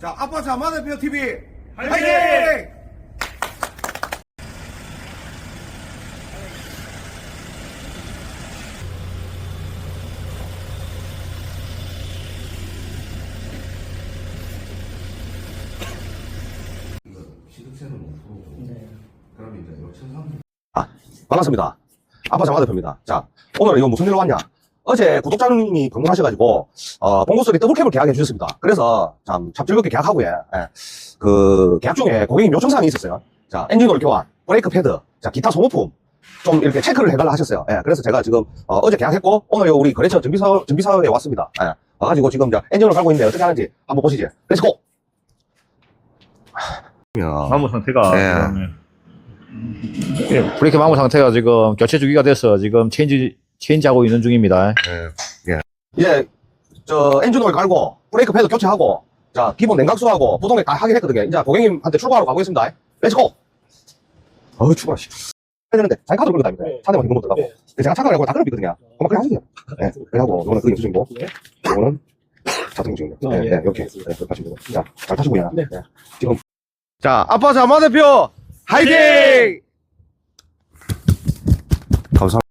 자, 아빠 자마 대표 TV 화이팅! 화이팅! 이거 시득세는 못 풀고 그럼 이제 요 천삼 반갑습니다. 아빠 장화 대표입니다. 자, 오늘 이거 무슨 일로 왔냐? 어제 구독자님이 방문하셔가지고, 어, 봉고소리 더블캡을 계약해 주셨습니다. 그래서 참, 참 즐겁게 계약하고요. 예. 그, 계약 중에 고객님 요청사항이 있었어요. 자, 엔진오일 교환, 브레이크 패드, 자, 기타 소모품, 좀 이렇게 체크를 해달라 하셨어요. 예, 그래서 제가 지금, 어, 제 계약했고, 오늘 요 우리 거래처 정비사, 정비사에 왔습니다. 예, 와가지고 지금 이제 엔진을 갈고 있는데 어떻게 하는지 한번 보시죠. 렛츠고! 마모 상태가 예. 그러면. 예, 브레이크 마모 상태가 지금 교체 주기가 돼서 지금 체인지 체인지하고 있는 중입니다. 이제 저 엔진 오일 갈고 브레이크 패드 교체하고 자 기본 냉각수하고 부동액 다 하긴 했거든요. 이제 고객님한테 출고하러 가보겠습니다. 렛츠고 어우 출고라 씨 되는데 자기 카드 걸고 다니고 차대만 이거 못 들어가고. 근데 제가 차가 아니고 다 그렇거든요. 그만 그래 하세요 네, 그래하고 이거는 그 영수증이고 이거는 자동 영수증이고 네, 네, 이렇게. 네, 그렇게 하시면 되고. 자 잘 타시고요 네. 지금. 자, 아빠 자마 대표 화이팅! 감사합니다